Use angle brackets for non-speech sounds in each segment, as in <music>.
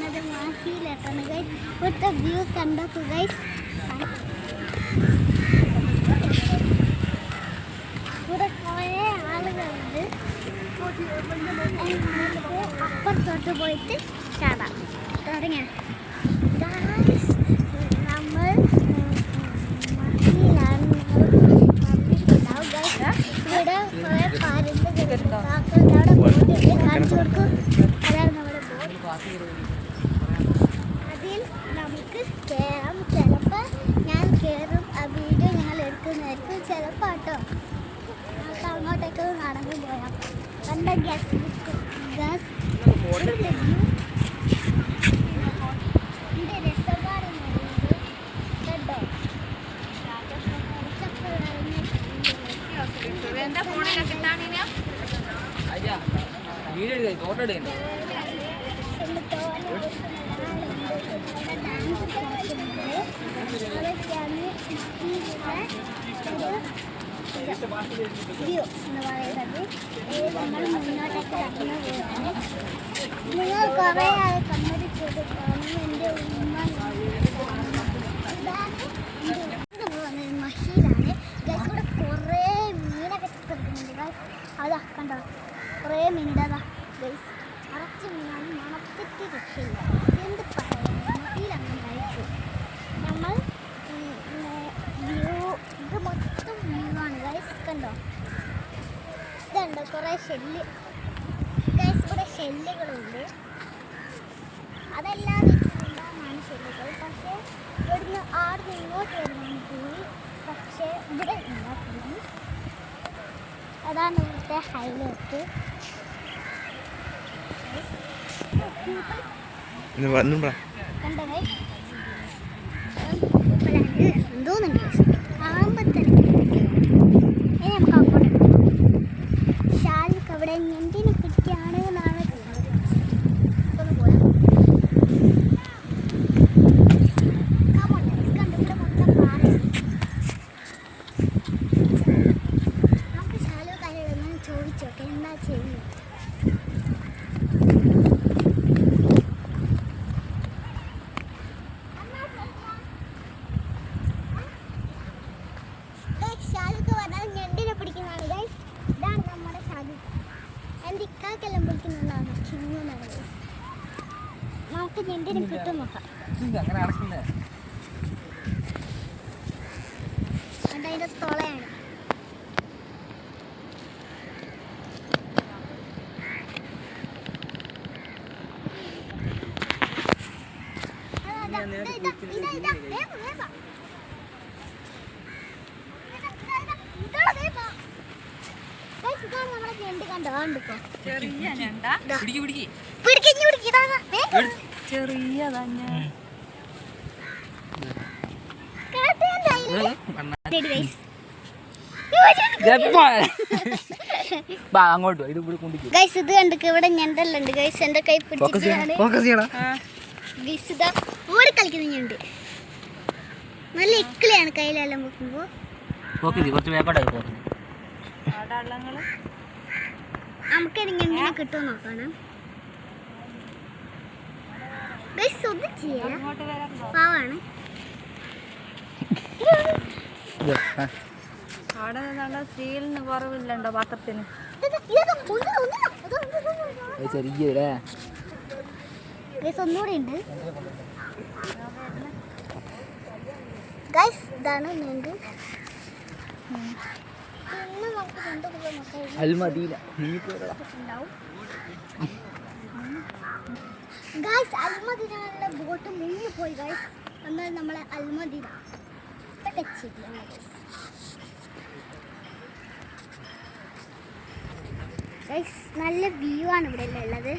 നിൽക്കുന്നത് മാഹിയിലെത്താണ് ഗൈസ് ഇവിടുത്തെ വ്യൂ കണ്ടോക്കു ഗൈസ് ഇവിടെ കുറേ ആളുകളുണ്ട്. അപ്പുറത്തോട്ട് പോയിട്ട് ചാടാം. തുടങ്ങിയ നമ്മൾ മഹിയിലാണ് ഇവിടെ കുറേ പരുന്ത് അവിടെ ബോട്ട് കാണിച്ചു കൊടുക്കും. അതാണ് നമ്മുടെ കയറാം ചിലപ്പോൾ ഞാൻ കയറും ആ വീഡിയോ ഞങ്ങൾ എടുക്കുന്നതായിരിക്കും. ചിലപ്പോൾ കേട്ടോ. നമുക്ക് അങ്ങോട്ടേക്ക് നടന്നു പോയാം കണ്ട ഗ്യാസ് ഗ്യാസ് ഇതിന്റെ രസപാട് കേട്ടോ എന്റെ ഫോണിലെ കിട്ടാണിനാ വീഡിയോ എടുക്കാം. ഫോട്ടോ എടുക്കണ്ടേ വ്യൂ എന്ന് പറയുന്നത് നമ്മൾ മുന്നോട്ടേക്ക് നടന്നു പോവുകയാണ് നിങ്ങൾ കുറേ ആൾ സമ്മതിച്ചത് കാരണം എന്റെ ഉമ്മ മഹിയിലാണ് ഗൈസ് ഇവിടെ കുറേ മീനൊക്കെ കിടക്കുന്നുണ്ട് ഗൈസ് അതാ കണ്ടോ കുറേ മീനുണ്ട് അതാ ഗൈസ് അറച്ച് മീനാണ് രക്ഷയില്ല എന്ത് പറയുന്നത് മഹിയിലങ്ങനെ കഴിച്ചു നമ്മൾ വ്യൂ ഇത് മൊത്തം വ്യൂ ആണ് കണ്ടോ ഇതുണ്ട്? കുറേ ഷെല്ല് ഇവിടെ ഷെല്ലുകളുണ്ട് അതെല്ലാം ഉണ്ടാകുന്നതാണ് ഷെല്ലുകൾ പക്ഷേ ഇവിടുന്ന് ആടുന്ന് ഇങ്ങോട്ട് വരുന്നതാണ് പോയി പക്ഷേ ഇവിടെ ഉണ്ടാക്കുന്നു അതാണ് ഇവിടുത്തെ ഹൈലൈറ്റ് കണ്ടോ എന്തോന്നുണ്ട് ഷാലിക്ക് എന്റെ ഇക്കാക്കെല്ലാം പിടിക്കുന്നതാണ് ചിങ്ങുന്നാണ്. നമുക്ക് ഞണ്ടിനെ കിട്ടും നോക്കാം അതിന്റെ തുളയാണ് ഇതാ, ഇതാ, ഇതാ, വേഗം, വേഗം. ഇതാ, ഇതാ, ഇതാ, ഇതാ, വേഗം. Guys, ഇതാണ് നമ്മുടെ ഞണ്ട് കണ്ടോ കണ്ടിപ്പോ ചെറിയ അങ്ങോട്ട് ഇവിടെ കൊണ്ടിരിക്കും ഗൈസ് ഇത് കണ്ടിക്ക് ഇവിടെ എന്റെ കൈ പിടിച്ചിട്ട് ഫോക്കസ് ഇതാ കളിക്കുന്ന ഞണ്ട് നല്ല ഇക്കിളിയാണ് കയ്യിലെല്ലാം വെക്കുമ്പോ കുറച്ച് വേക്കോട്ടായി നമുക്കിനി ഞണ്ടിനെ കിട്ടുമോ നോക്കണം ഒന്നും ചെയ്യാം പാവാണ്. അവിടെ നിന്നുള്ള സ്റ്റീലിന് കുറവില്ലണ്ടോ പാത്രത്തിന്. ചെറിയ ഒന്നുകൂടി ഉണ്ട്. ഗൈസ് ഇതാണ് ഞണ്ട് അൽമതിയില നീ പോരടാ ഉണ്ടാവും ഗായ്സ് ബോട്ട് എന്നാൽ നമ്മളെ അൽമദീന. ടച്ച് ഗൈസ് നല്ല വ്യൂ ആണ് ഇവിടെ ഉള്ളത്.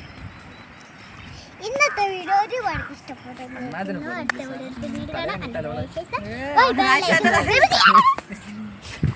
ഇന്നത്തെ വീഡിയോ ഒരുപാട് ഇഷ്ടപ്പെട്ടു. അടുത്ത വീഡിയോ. <laughs>